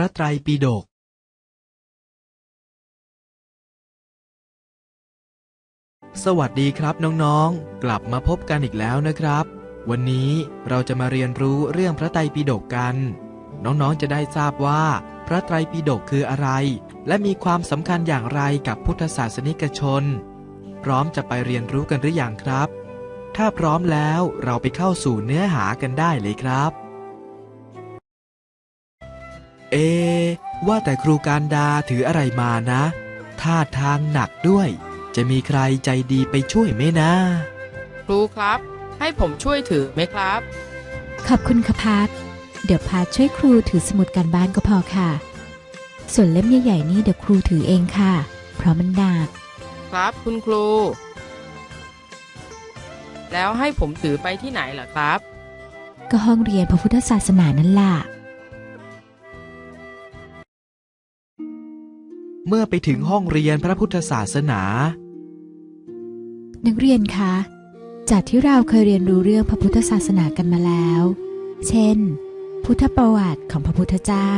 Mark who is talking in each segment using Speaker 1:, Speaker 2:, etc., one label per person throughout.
Speaker 1: พระไตรปิฎกสวัสดีครับน้องๆ กลับมาพบกันอีกแล้วนะครับ วันนี้เราจะมาเรียนรู้เรื่องพระไตรปิฎกกัน น้องๆ จะได้ทราบว่า พระไตรปิฎกคืออะไร และมีความสำคัญอย่างไรกับพุทธศาสนิกชน พร้อมจะไปเรียนรู้กันหรืออยังครับ ถ้าพร้อมแล้วเราไปเข้าสู่เนื้อหากันได้เลยครับ ว่าแต่ครูการดาถืออะไรมานะท่าทางหนักด้วย จะมีใครใจดีไปช่วยไหมนะ
Speaker 2: ครูครับ ให้ผมช่วยถือไหมครับ
Speaker 3: ขอบคุณค่ะพัดเดี๋ยวพัดช่วยครูถือสมุดการบ้านก็พอค่ะ ส่วนเล่มใหญ่ๆนี่เดี๋ยวครูถือเองค่ะ เพราะมันหนัก
Speaker 2: ครับคุณครู แล้วให้ผมถือไปที่ไหนล่ะครับ
Speaker 3: ก็ห้องเรียนพระพุทธศาสนานั่นล่ะ
Speaker 1: เมื่อไปถึงห้องเรียนพระพุทธศาสนา
Speaker 3: นักเรียนคะ จากที่เราเคยเรียนรู้เรื่องพระพุทธศาสนากันมาแล้ว เช่น พุทธประวัติของพระพุทธเจ้า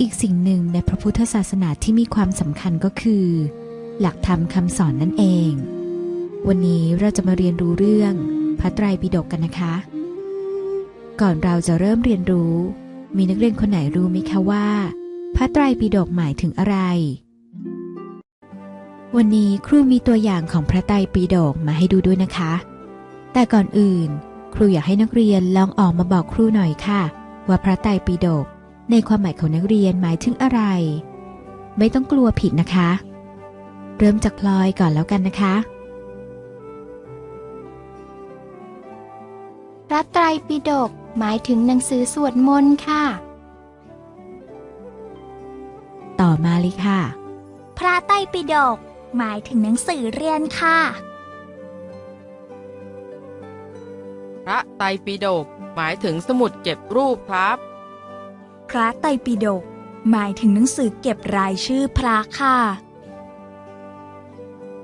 Speaker 3: อีกสิ่งหนึ่งในพระพุทธศาสนาที่มีความสำคัญก็คือ หลักธรรมคำสอนนั่นเอง วันนี้เราจะมาเรียนรู้เรื่องพระไตรปิฎกกันนะคะ ก่อนเราจะเริ่มเรียนรู้ มีนักเรียนคนไหนรู้ไหมคะว่า พระไตรปิฎกหมายถึงอะไร วันนี้ครูมีตัวอย่างของพระไตรปิฎกมาให้ดูด้วยนะคะ แต่ก่อนอื่น ครูอยากให้นักเรียนลองออกมาบอกครูหน่อยค่ะ ว่าพระไตรปิฎกในความหมายของนักเรียนหมายถึงอะไร ไม่ต้องกลัวผิดนะคะ เริ่มจากพลอยก่อนแล้วกันนะคะ
Speaker 4: พระไตรปิฎกหมายถึงหนังสือสวดมนต์ค่ะ
Speaker 3: ต่อมาเลยค่ะ
Speaker 4: พระไตรปิฎกหมายถึงหนังสือเรียนค่ะ
Speaker 2: พระไตรปิฎกหมายถึงสมุดเก็บรูปครับ
Speaker 5: พระไตรปิฎกหมายถึงหนังสือเก็บรายชื่อพระค่ะ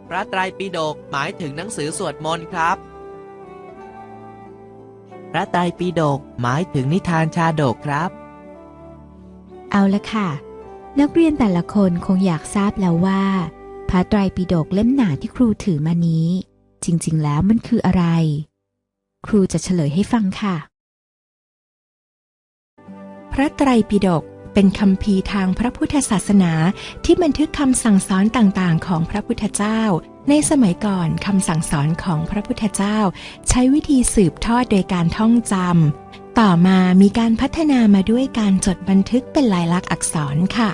Speaker 6: พระไตรปิฎกหมายถึงหนังสือสวดมนต์ครับ พระไตรปิฎกหมายถึงนิทานชาดกครับ
Speaker 3: เอาละค่ะ นักเรียนแต่ละคนคงอยากทราบแล้วว่า พระไตรปิฎกเล่มหนาที่ครูถือมานี้ จริง ๆ แล้วมันคืออะไร ครูจะเฉลยให้ฟังค่ะ
Speaker 5: พระไตรปิฎกเป็นคำพีทางพระพุทธศาสนาที่บันทึกคำสั่งสอนต่างๆ ของพระพุทธเจ้า ในสมัยก่อนคำสั่งสอนของพระพุทธเจ้า ใช้วิธีสืบทอดโดยการท่องจำ ต่อมามีการพัฒนามาด้วยการจดบันทึกเป็นลายลักษณ์อักษรค่ะ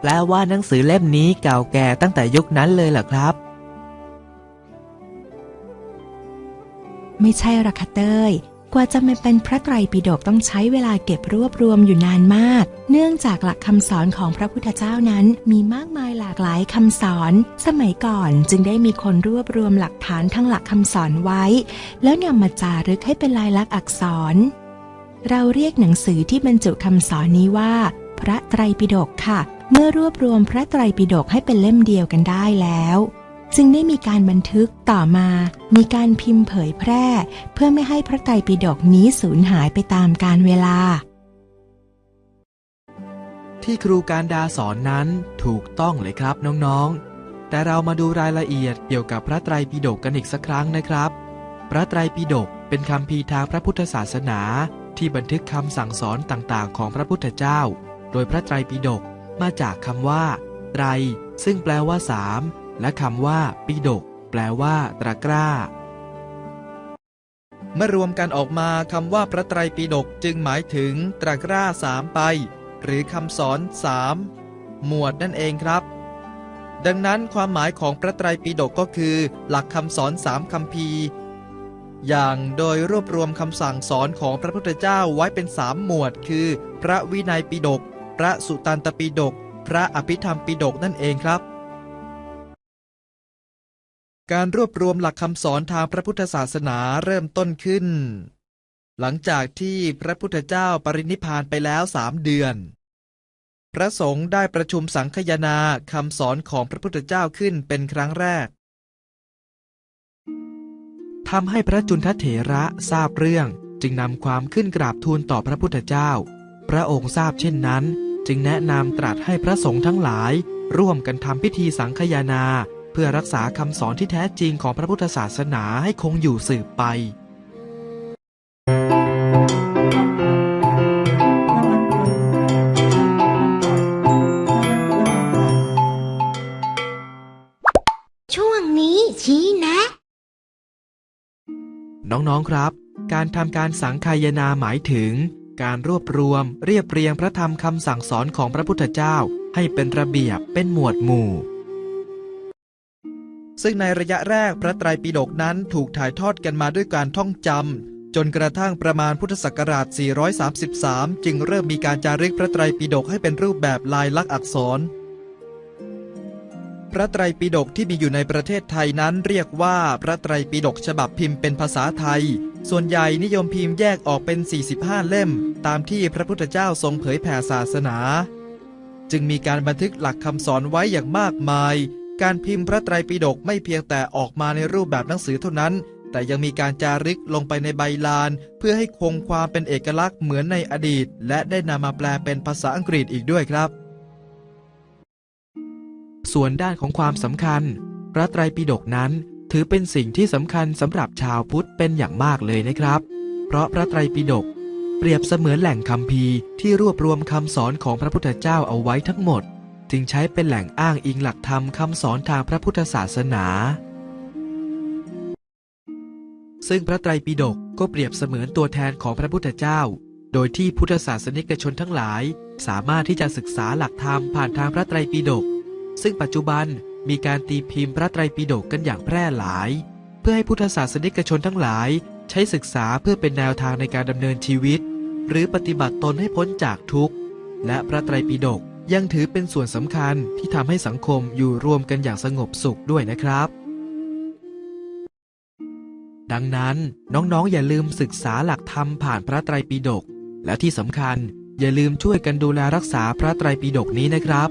Speaker 6: แปลว่าหนังสือเล่มนี้เก่าแก่ตั้งแต่ยุคนั้นเลยเหรอครับ
Speaker 5: ไม่ใช่หรอกค่ะเต้ย กว่าจะมาเป็นพระไตรปิฎกต้องใช้เวลาเก็บรวบรวมอยู่นานมาก เนื่องจากหลักคำสอนของพระพุทธเจ้านั้นมีมากมายหลากหลายคำสอน สมัยก่อนจึงได้มีคนรวบรวมหลักฐานทั้งหลักคำสอนไว้ แล้วนำมาจารึกให้เป็นลายลักษณ์อักษร เราเรียกหนังสือที่บรรจุคำสอนนี้ว่า พระไตรปิฎกค่ะ เมื่อรวบรวมพระไตรปิฎกให้เป็นเล่มเดียวกันได้แล้ว จึงได้มีการบันทึกต่อมา มีการพิมพ์เผยแพร่ เพื่อไม่ให้พระไตรปิฎกนี้สูญหายไปตามกาลเวลา
Speaker 1: ที่ครูการดาสอนนั้นถูกต้องเลยครับน้องๆ แต่เรามาดูรายละเอียดเกี่ยวกับพระไตรปิฎกกันอีกสักครั้งนะครับ พระไตรปิฎกเป็นคำพีทางพระพุทธศาสนา ที่บันทึกคำสั่งสอนต่างๆ ของพระพุทธเจ้า โดยพระไตรปิฎกมาจากคำว่า ไตร ซึ่งแปลว่าสาม และคำว่าปิฎกแปลว่า ตะกร้า เมื่อรวมกันออกมาคำว่าพระไตรปิฎกจึงหมายถึงตะกร้าสามไป หรือคำสอนสามหมวดนั่นเองครับ ดังนั้นความหมายของพระไตรปิฎกก็คือ หลักคำสอนสามคำพีอย่างโดยรวบรวมคำสั่งสอนของพระพุทธเจ้าไว้เป็นสามหมวด คือ พระวินัยปิฎกพระสุตันตปิฎกพระอภิธรรมปิฎกนั่นเองครับ การรวบรวมหลักคำสอนทางพระพุทธศาสนาเริ่มต้นขึ้น หลังจากที่พระพุทธเจ้าปรินิพานไปแล้วสามเดือน พระสงฆ์ได้ประชุมสังคยนาคำสอนของพระพุทธเจ้าขึ้นเป็นครั้งแรกทำให้พระจุนทเถระทราบเรื่องจึงนำความขึ้นกราบทูลต่อพระพุทธเจ้า พระองค์ทราบเช่นนั้น จึงแนะนำตรัสให้พระสงฆ์ทั้งหลาย ร่วมกันทำพิธีสังคายนา เพื่อรักษาคำสอนที่แท้จริงของพระพุทธศาสนาให้คงอยู่สืบไป
Speaker 7: ช่วงนี้ชี้แนะ
Speaker 1: น้องๆครับ การทำการสังคายนาหมายถึง การรวบรวมเรียบเรียงพระธรรมคำสั่งสอนของพระพุทธเจ้าให้เป็นระเบียบเป็นหมวดหมู่ ซึ่งในระยะแรกพระไตรปิฎกนั้นถูกถ่ายทอดกันมาด้วยการท่องจำ จนกระทั่งประมาณพุทธศักราช 433 จึงเริ่มมีการจารึกพระไตรปิฎกให้เป็นรูปแบบลายลักษณ์อักษร พระไตรปิฎกที่มีอยู่ในประเทศไทยนั้นเรียกว่าพระไตรปิฎกฉบับพิมพ์เป็นภาษาไทย ส่วนใหญ่นิยมพิมพ์แยกออกเป็น 45 เล่ม ตามที่พระพุทธเจ้าทรงเผยแผ่ศาสนา จึงมีการบันทึกหลักคำสอนไว้อย่างมากมาย การพิมพ์พระไตรปิฎกไม่เพียงแต่ออกมาในรูปแบบหนังสือเท่านั้น แต่ยังมีการจารึกลงไปในใบลาน เพื่อให้คงความเป็นเอกลักษณ์เหมือนในอดีต และได้นำมาแปลเป็นภาษาอังกฤษอีกด้วยครับ ส่วนด้านของความสำคัญ พระไตรปิฎกนั้น ถือเป็นสิ่งที่สำคัญสำหรับชาวพุทธเป็นอย่างมากเลยนะครับ เพราะพระไตรปิฎกเปรียบเสมือนแหล่งคัมภีร์ที่รวบรวมคำสอนของพระพุทธเจ้าเอาไว้ทั้งหมด จึงใช้เป็นแหล่งอ้างอิงหลักธรรมคำสอนทางพระพุทธศาสนา ซึ่งพระไตรปิฎกก็เปรียบเสมือนตัวแทนของพระพุทธเจ้า โดยที่พุทธศาสนิกชนทั้งหลาย สามารถที่จะศึกษาหลักธรรมผ่านทางพระไตรปิฎก ซึ่งปัจจุบันมีการตีพิมพ์พระไตรปิฎกกันอย่างแพร่หลาย เพื่อให้พุทธศาสนิกชนทั้งหลาย ใช้ศึกษาเพื่อเป็นแนวทางในการดำเนินชีวิต หรือปฏิบัติตนให้พ้นจากทุกข์ และพระไตรปิฎก ยังถือเป็นส่วนสำคัญที่ทำให้สังคมอยู่รวมกันอย่างสงบสุขด้วยนะครับ ดังนั้นน้องๆ อย่าลืมศึกษาหลักธรรมผ่านพระไตรปิฎกและที่สำคัญอย่าลืมช่วยกันดูแลรักษาพระไตรปิฎกนี้นะครับ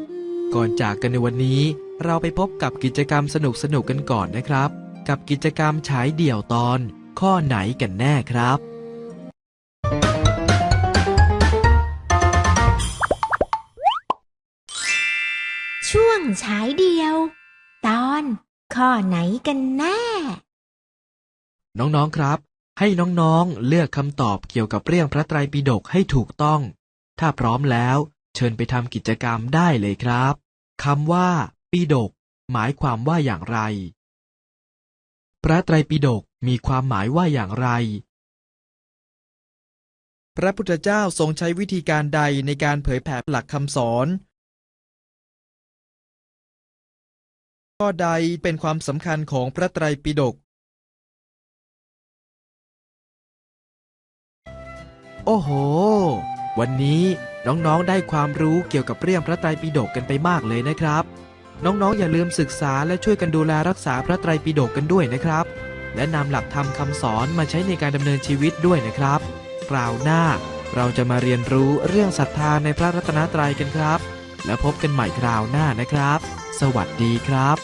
Speaker 1: ก่อนจากกันในวันนี้ เราไปพบกับกิจกรรมสนุกๆกันก่อนนะครับ กับกิจกรรมฉายเดี่ยวตอน ข้อไหนกันแน่ครับ
Speaker 7: ช่วงฉายเดียว ตอนข้อไหนกันแน่
Speaker 1: น้องๆครับ ให้น้องๆเลือกคำตอบเกี่ยวกับเรื่องพระไตรปิฎกให้ถูกต้อง ถ้าพร้อมแล้วเชิญไปทำกิจกรรมได้เลยครับคำว่า ปิฎกหมายความว่าอย่างไร พระไตรปิฎกมีความหมายว่าอย่างไร พระพุทธเจ้าทรงใช้วิธีการใดในการเผยแผ่หลักคำสอน ข้อใดเป็นความสำคัญของพระไตรปิฎกโอ้โห วันนี้น้องๆ ได้ความรู้เกี่ยวกับเรื่องพระไตรปิฎกกันไปมากเลยนะครับ น้องๆ อย่าลืมศึกษาและช่วยกันดูแลรักษาพระไตรปิฎกกันด้วยนะครับ และนำหลักธรรมคำสอนมาใช้ในการดำเนินชีวิตด้วยนะครับคราวหน้าเราจะมาเรียนรู้เรื่องศรัทธาในพระรัตนตรัยกันครับ แล้วพบกันใหม่คราวหน้านะครับ สวัสดีครับ